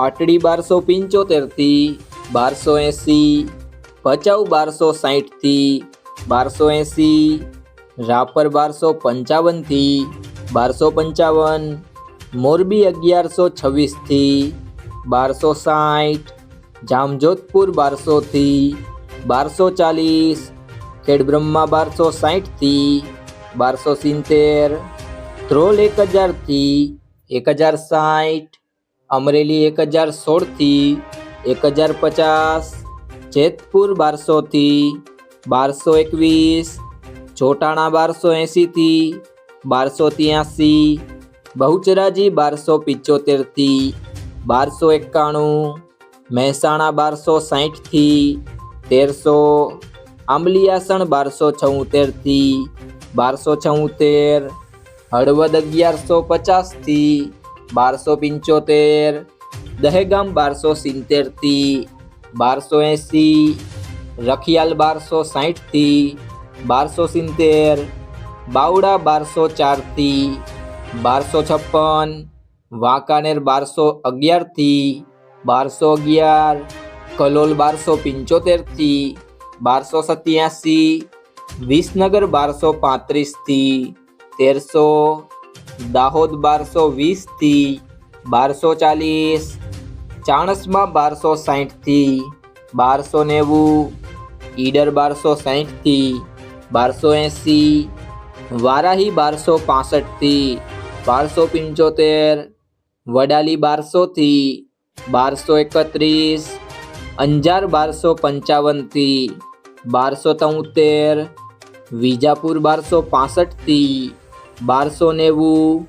પાટડી બારસો પંચોતેરથી બારસો એંસી, ભચાઉ બારસો સાહીઠથી બારસો એંસી, રાપર બારસો પંચાવનથી બારસો પંચાવન, મોરબી અગિયારસો છવ્વીસથી બારસો સાઠ જામજોધપુર બારસોથી બારસો ચાલીસ, ખેડબ્રહ્મા બારસો સાહીઠથી બારસો સિત્તેર, ધ્રોલ એક હજારથી એક હજાર સાઠ અમરેલી એક હજાર સોળથી, એક હજાર પચાસ, જેતપુર બારસોથી, બારસો એકવીસ, ચોટાણા બારસો એંશીથી, બારસો ત્યાંસી બહુચરાજી બારસો પિચોતેરથી, બારસો એકાણું, મહેસાણા બારસો સાહીઠથી, તેરસો આંબલિયાસણ બારસો છોતેરથી, બારસો છોતેર, હળવદ અગિયારસો પચાસથી બારસો પંચોતેર, દહેગામ બારસો સિત્તેરથી બારસો એંસી રખિયાલ બારસો સાહીઠથી બારસો સિત્તેર, બાવડા બારસો ચારથી બારસો છપ્પન, વાંકાનેર બારસો અગિયારથી બારસો અગિયાર, કલોલ બારસો પંચોતેરથી બારસો સત્યાસી, વિસનગર બારસો પાંત્રીસથી તેરસો દાહોદ બારસો વીસથી બારસો ચાલીસ, ચાણસમાં બારસો સાહીઠથી બારસો નેવું, ઈડર બારસો સાહીઠથી બારસો એંસી, વારાહી બારસો પાસઠથી બારસો પંચોતેર, વડાલી બારસોથી બારસો એકત્રીસ, અંજાર બારસો પંચાવનથી બારસો તોતેર, વિજાપુર બારસો પાસઠથી બારસો નેવું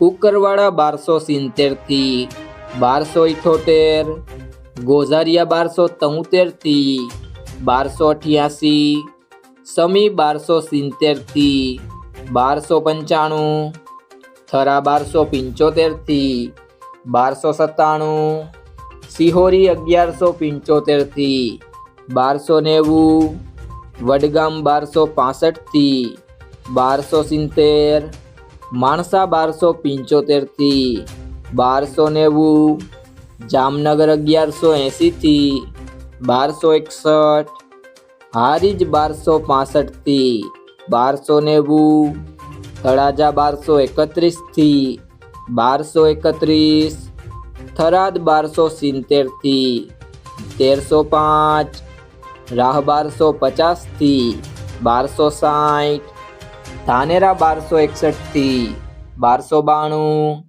કુકરવાડા બારસો સિત્તેરથી બારસો ઇઠોતેર, ગોઝારિયા બારસો તોતેરથી બારસો અઠ્યાસી, સમી બારસો સિત્તેરથી બારસો પંચાણું, થરા બારસો પંચોતેરથી બારસો સત્તાણું, સિહોરી અગિયારસો પંચોતેરથી બારસો નેવું, વડગામ બારસો પાસઠથી બારસો સિત્તેર, માણસા બારસો પંચોતેરથી બારસો નેવું, જામનગર અગિયારસો એંશીથી બારસો એકસઠ, હારીજ બારસો પાસઠથી બારસો નેવું, તળાજા બારસો એકત્રીસથી બારસો એકત્રીસ, થરાદ બારસો સિત્તેરથી તેરસો પાંચ, રાહ બારસો પચાસથી બારસો સાઠ ધાનેરા બારસો એકસઠથી બારસો બાણું,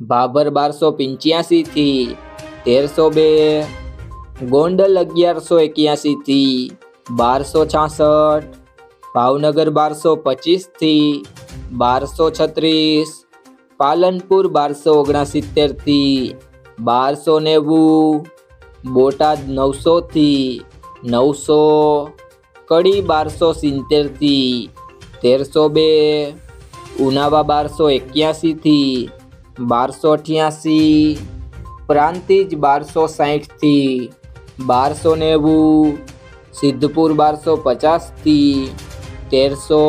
ભાભર બારસો પંચ્યાસીથી તેરસો બે, ગોંડલ અગિયારસો એક્યાસીથી બારસો છાસઠ, ભાવનગર બારસો પચીસથી બારસો છત્રીસ, પાલનપુર બારસો ઓગણસિત્તેરથી બારસો નેવું, બોટાદ નવસોથી નવસો, કડી બારસો સિત્તેરથી તેરસો બે, ઉનાવા બારસો એક્યાસીથી બારસો અઠ્યાસી, પ્રાંતિજ બારસો સાહીઠથી બારસો નેવું, સિદ્ધપુર બારસો પચાસથી તેરસો,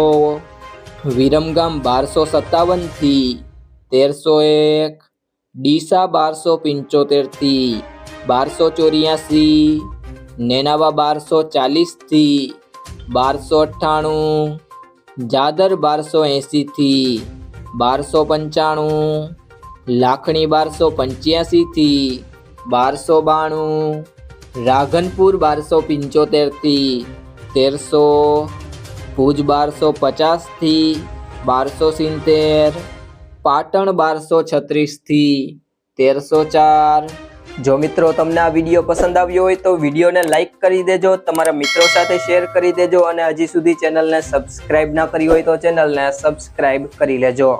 વિરમગામ બારસો સત્તાવનથી તેરસો એક, ડીસા બારસો પંચોતેરથી બારસો ચોર્યાસી, નેનાવા બારસો ચાલીસથી બારસો અઠ્ઠાણું જાદર બારસો એંસીથી બારસો પંચાણું, લાખણી બારસો પંચ્યાસીથી બારસો બાણું રાધનપુર બારસો પંચોતેરથી તેરસો, ભુજ બારસો પચાસથી બારસો સિત્તેર, પાટણ બારસો છત્રીસથી તેરસો ચાર જો મિત્રો તમને આ વીડિયો પસંદ આવ્યો હોય તો વિડીયોને લાઇક કરી દેજો, તમારા મિત્રો સાથે શેર કરી દેજો અને હજી સુધી ચેનલને સબસ્ક્રાઇબ ના કરી હોય તો ચેનલને સબસ્ક્રાઇબ કરી લેજો.